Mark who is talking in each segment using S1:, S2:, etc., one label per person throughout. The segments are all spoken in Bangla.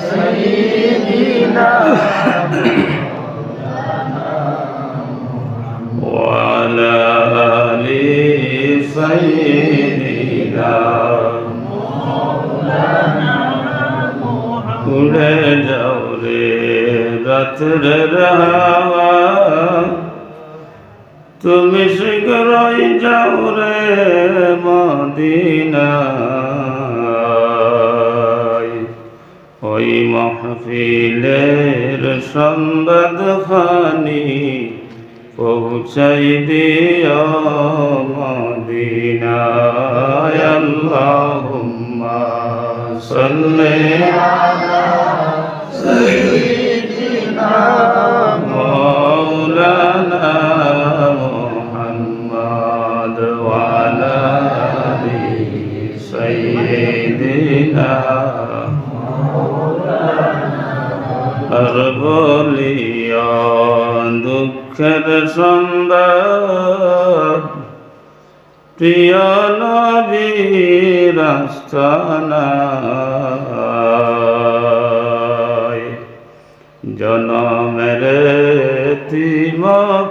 S1: سيدنا وعلى آل سيدنا উড়ে যাও রে রাত্রের হাওয়া তুমি শীঘ্রই যাও রে মদিনায় মহফিলের সম্বাদ খানি পৌঁছাই দিও মদিনায়। আল্লাহুম্মা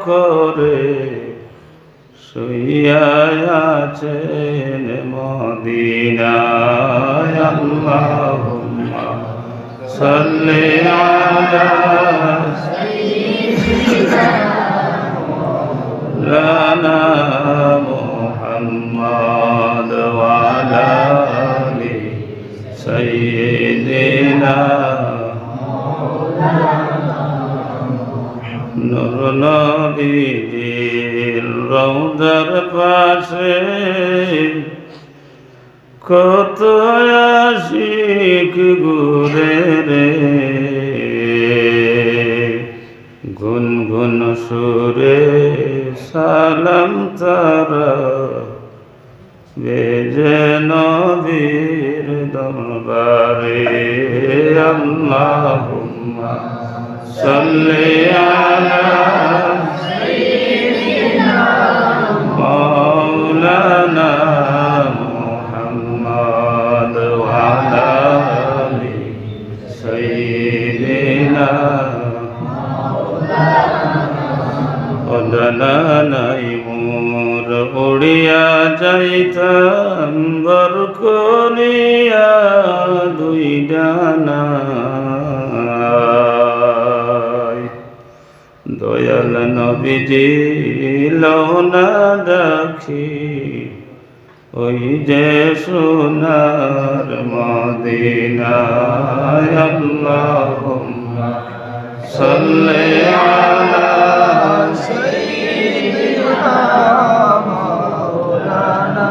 S1: করে শুইয়া আছেন মদিনায়। আল্লাহুম্মা সাল্লি সুরে সালাম না দেখি ওই যে সোনার মদিনায় আল্লাহ সাল্লে আলা
S2: সাইয়্যিদিনা মাওলানা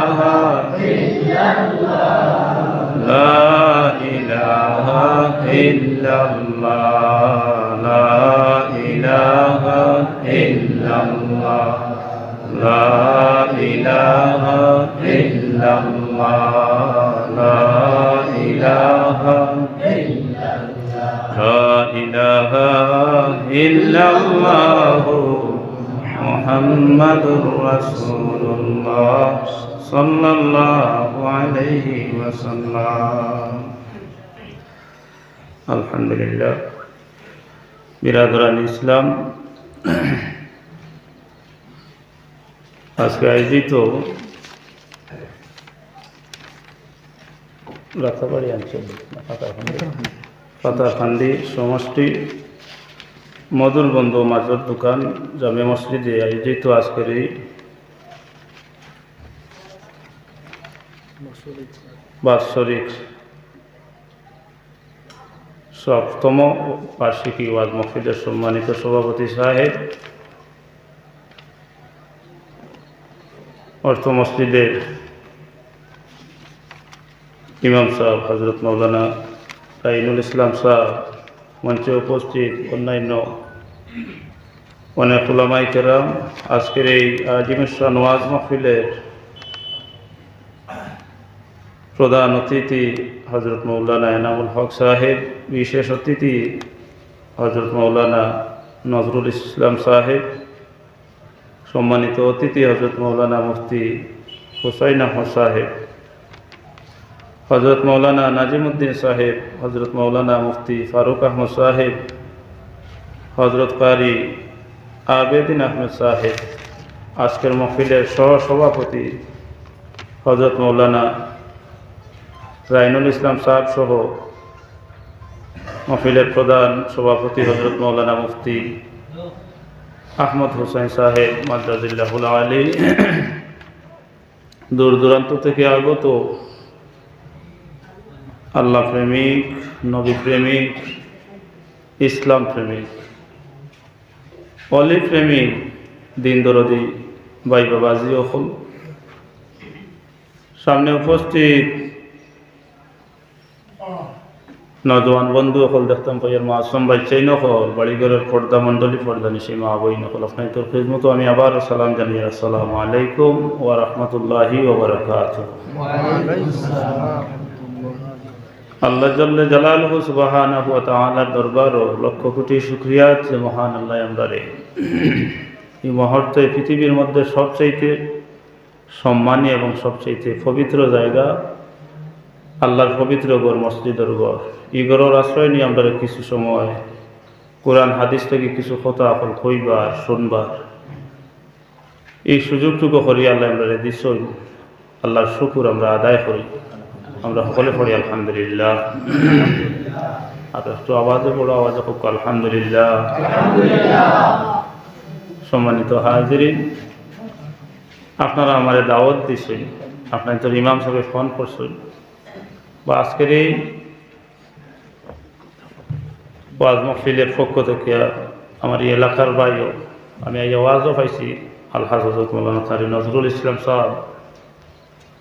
S1: إلا الله لا إله إلا الله لا إله إلا الله لا إله لا إله إلا الله محمد رسول الله صلى الله عليه وسلم আলহামদুলিল্লাহ। বিরাদরান ইসলাম। আজকে আয়োজিত রাতাবাড়ি অঞ্চল পাতাখান্দি সমষ্টি মধুরবন্ধ মাজর দোকান জামে মসজিদে আয়োজিত আজকের এই বাৎসরিক সপ্তম বার্ষিকী ওয়াজ মফিদের সম্মানিত সভাপতি সাহেব, অর্থ মসজিদের ইমাম সাহেব হজরত মৌলানা রাইনুল ইসলাম সাহেব মঞ্চে উপস্থিত, অন্যান্য অনেক উলামাই কেরাম, আজকের এই আজিমেশ্বর ওয়াজ মহফিলের প্রধান অতিথি হজরত মৌলানা এনামুল হক সাহেব, বিশেষ অতিথি হজরত মৌলানা নজরুল ইসলাম সাহেব, সম্মানিত অতিথি হজরত মৌলানা মুফতি হুসাইন আহমদ সাহেব হজরত মৌলানা নাজিমুদ্দিন সাহেব হজরত মৌলানা মুফতি ফারুক আহমদ সাহেব হজরত কারি আবেদিন আহমেদ সাহেব, আজকের মহফিলের সহ সভাপতি হজরত মৌলানা রাইনুল ইসলাম সাহেব সহ মফিলের প্রধান সভাপতি হজরত মৌলানা মুফতি আহমদ হোসেন সাহেব, মাদ্রাজিল্লাহুল আলী দূর দূরান্ত থেকে আগত আল্লাহ প্রেমিক, নবী প্রেমিক, ইসলাম প্রেমিক, অলি প্রেমিক, দিন দরদি ভাই বাবাজি অকল সামনে উপস্থিত নজওয়ান বন্ধু অকল দেখতাম পাইয়ার মাসম ভাই চাই নকল বাড়িঘরের পর্দা মণ্ডলী পর্দা নিশি মা বই নকল আপনার তোর মতো আমি আবার সালাম জানিয়ে আসসালামু আলাইকুম ওয়া রাহমাতুল্লাহি ওয়া বারাকাতুহু। আল্লাহ জল্লে জালালহু সুবহানাহু ওয়া তাআলার দরবার ও লক্ষ কোটি শুকরিয়া যে মহান আল্লাহ আমরা রে। এই মুহূর্তে পৃথিবীর মধ্যে সবচাইতে সম্মানী এবং সবচাইতে পবিত্র জায়গা আল্লাহর পবিত্র গড় মসজিদের গড় এই গড়ের আশ্রয় নিয়ে আমরা কিছু সময় কোরআন হাদিস থেকে কিছু কথা আপন কইবার, শুনবার। এই সুযোগটুকু করি, আল্লাহ আমরা দিস আল্লাহর শুকুর আমরা আদায় করি। আমরা সকলে পড়ি, আলহামদুলিল্লাহ। আর একটু আওয়াজে বড় আওয়াজে হোক আলহামদুলিল্লাহ। সম্মানিত হাজিরিন, আপনারা আমার দাওয়াত দিছেন। আপনার তো ইমাম সাহেব ফোন করছেন। বা আজকের এই ওয়াজ মহফিলের পক্ষ থেকে আমার এই এলাকার বাইও আমি এই ওয়াজও পাইছি আলহাজ হজরত মৌলানা তারি নজরুল ইসলাম সাহেব।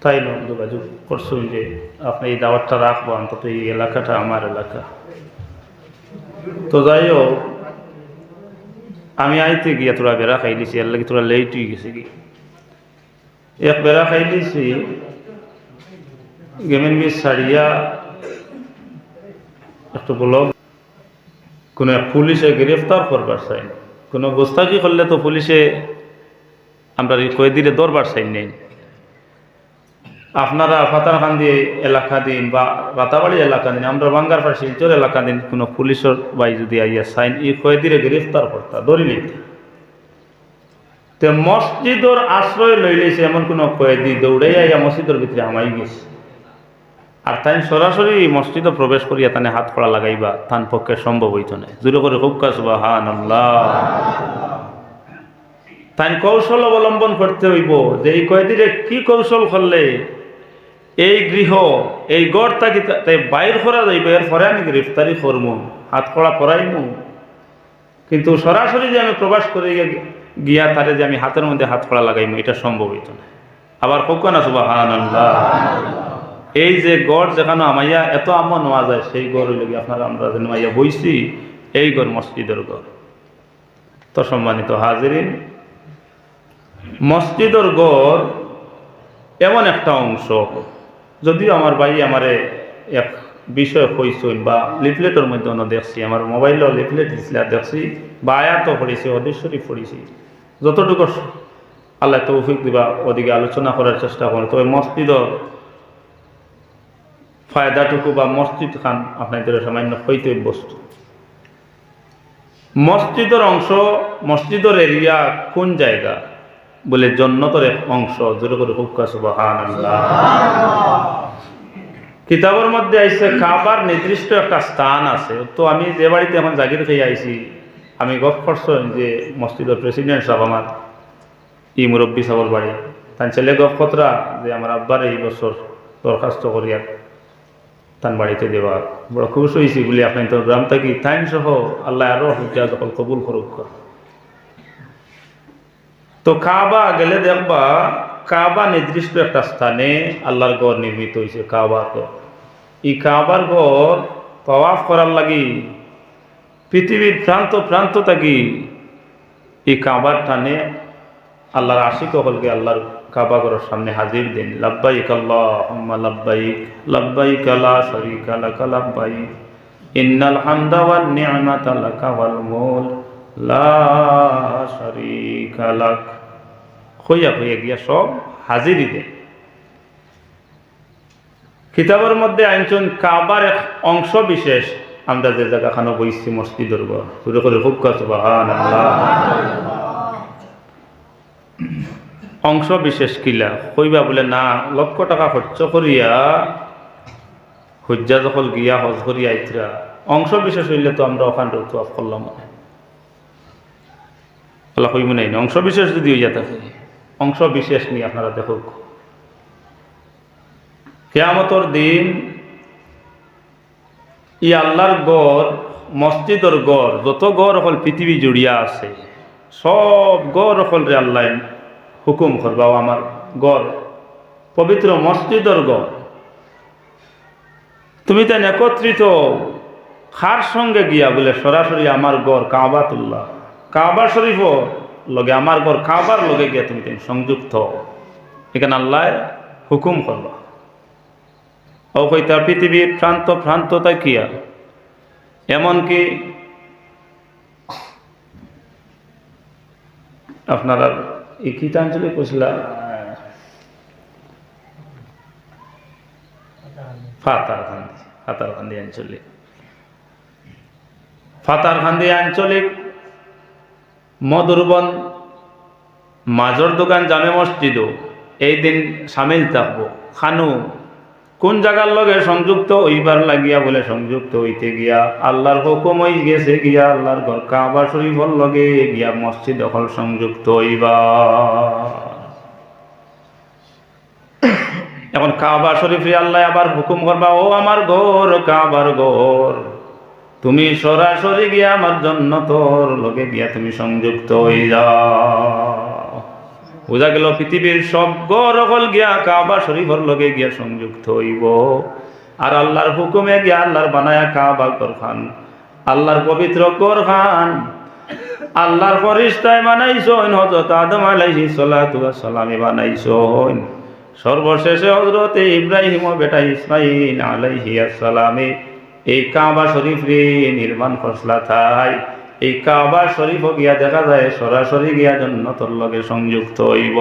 S1: তাই যোগাযোগ করছেন যে, আপনি এই দাওয়াতটা রাখব, অন্তত এই এলাকাটা আমার এলাকা। তো যাই হোক, আমি আইতে গিয়া তোরা বেড়া খাই দিছি এর লাগে তোরা লেট হয়ে গেছে কি? এক বেড়া খাই দিছি গেমেন মিস সারিয়া একটু ব্লক কোনো পুলিশে গ্রেফতার করবার চাই। কোনো গোস্তাকি করলে তো পুলিশে আমরা কয়েদিরে দরবার চাই নেই। আপনারা ফাতারখান্দি এলাকা দিন বা রাতাবাড়ি এলাকা দিন, আমরা বাঙ্গার পাশে শিলচর এলাকা দিন কোনো পুলিশের বাই যদি আইয়া সাইন ই কয়েদিরে গ্রেফতার করতা, ধরি নিত তে মসজিদর আশ্রয় লই লইছে এমন কোনো কয়েদি দৌড়াই আইয়া মসজিদের ভিতরে আমাই গেছে। আর তাই সরাসরি মসজিদে প্রবেশ করিয়া তানে হাত খোলা লাগাইবা তান পক্ষে সম্ভব হইত না। জুড়ে করে হুক্কা সুবাহান তাই কৌশল অবলম্বন করতে হইব। যে এই কয়েদিরে কি কৌশল করলে, এই গৃহ, এই গড় তাকি তাই বাইর করা যাইব এর পরে আমি গ্রেফতারি করম হাত কড়া পরাইমু কিন্তু সরাসরি যে আমি প্রবাস করে গিয়া তারে যে আমি হাতের মধ্যে হাত কড়া লাগাইমু এটা সম্ভব হইত না। আবার কখন আছে বাহান এই যে গড় যেখানে আমাইয়া এত আমা নেওয়া যায়, সেই গড় লগে আপনারা আমরা যে নেওয়াইয়া বইছি, এই গড় মসজিদের গড়। তো সম্মানিত হাজিরিন, মসজিদের গড় এমন একটা অংশ। যদিও আমার ভাই আমারে এক বিষয় কইসইন বা লিফলেটের মধ্যে অন্য দেখছি, আমার মোবাইলও লিফলেট দিছিল দেখছি, বা আয়াত পড়েছি অদৃশ্বরী পড়েছি। যতটুকু আল্লাহ তৌফিক দিবা, ওদিকে আলোচনা করার চেষ্টা করে। তবে মসজিদর ফায়দাটুকু বা মসজিদ খান আপনাদের সামান্য হইতে বস্তু মসজিদের অংশ, মসজিদের এরিয়া কোন জায়গা বলে জন্নতর এক অংশ? জোরে করে কিতাবের মধ্যে আইসে কাবার নির্দিষ্ট একটা স্থান আছে। তো আমি যে বাড়িতে এখন জাগির খেয়ে আইছি, আমি গপ করছেন যে মসজিদের প্রেসিডেন্ট সাহেব আমার, ই মুরব্বী সাহর বাড়ি। তার ছেলে গপ কতরা যে আমার আব্বার এই বছর দরখাস্ত করিয়া তার বাড়িতে দেওয়া। বড় খুশ হয়েছি বলে, আপনি তো গ্রাম থেকে তাইন সহ? আল্লাহ আরও হুজা দখল কবুল করুক। তো কাবা গেলে দেখবা, কাবা নির্দিষ্ট একটা স্থানে আল্লাহর গড় নির্মিত হয়েছে কাবার গড় এই কাবার গড় তওয়াফ করার লাগি পৃথিবীর প্রান্ত প্রান্ত থাকি এই কাবার টানে আল্লাহর আশিক হলকে আল্লাহর কাবা ঘরের সামনে হাজির দিন। লাব্বাইক আল্লাহুম্মা লাব্বাইক লাব্বাইক লা শারীকা লাকা, লাব্বাইক। ইন্নাল হামদা ওয়ান নি'মাতা লাকা লা শারীকা লাক। হইয়া হইয়া গিয়া সব হাজিরি দেন। কিতাবের মধ্যে আইনচন কাবার এক অংশ বিশেষ। আমরা যে জায়গাখানে বইছি, মসজিদের ঘর পুরো করে খুব সুবহানাল্লাহ। অংশ বিশেষ কিলা। কইবা বলে, না, লক্ষ টাকা খরচ করিয়া, হজ্জা যখন গিয়া হজ করিয়া আইতরা। অংশ বিশেষ হইলে তো আমরা ওখান অফ করলাম আল্লাহ কইব নাই অংশ বিশেষ যদি হইয়া থাকে, অংশ বিশেষ নিয়ে আপনারা দেখুক। কেয়ামতর দিন ই আল্লাহর গড়, মসজিদর গড়, যত গড় হল পৃথিবী জুড়িয়া আছে, সব গড় হল রে আল্লাহ হুকুম করবা ও আমার গড়, পবিত্র মসজিদর গড়। তুমি তাই একত্রিত খার সঙ্গে গিয়া বলে সরাসরি আমার গড় কাবাতুল্লাহ। কাবা শরীফ লগে আমার গড় কাবার লগে গিয়া তুমি তাই সংযুক্ত। এখানে আল্লাহ হুকুম করবা। ও কইতা পৃথিবীর প্রান্ত প্রান্ত তাকিয়া এমনকি আপনারা এই ফাতারখান্দি ফাতারখান্দি আঞ্চলিক। আঞ্চলিক, মধুরবন মাজর দোকান জামে মসজিদও। এই দিন সামিল থাকব। খানু কোন জায়গার লগে সংযুক্ত হইবার লাগিয়া বলে সংযুক্ত হইতে গিয়া? আল্লাহর হুকুম হই গেছে গিয়া, আল্লাহর ঘর কাবা শরীফর লগে গিয়া মসজিদ দখল সংযুক্ত হইবা। এখন কাবা শরীফে আল্লাহ আবার হুকুম করবা, ও আমার ঘর, কাবার ঘর, তুমি সরাসরি গিয়া আমার জন্য তোর লগে গিয়া তুমি সংযুক্ত হয়ে যাও। বোঝা গেল পৃথিবীর সব গরকল গিয়া কাবা শরীফর লগে গিয়া সংযুক্ত হইব। আর আল্লাহর হুকুমে গিয়া আল্লাহর বানায়া কাবা করখান আল্লাহর পবিত্র করখান আল্লাহর ফরিস্তায় বানাইছইন, হযরত আদম আলাইহিস সালাতু সালামে বানাইছইন। সর্বশেষে হযরত ইব্রাহিম ও বেটা ইসমাইল আলাইহিস সালামে এই কাবা শরীফ নির্মাণ খসলা থাই। এই কাবা শরীফ গিয়া দেখা যায় সরাসরি গিয়া জন্নতর লগে সংযুক্ত হইব।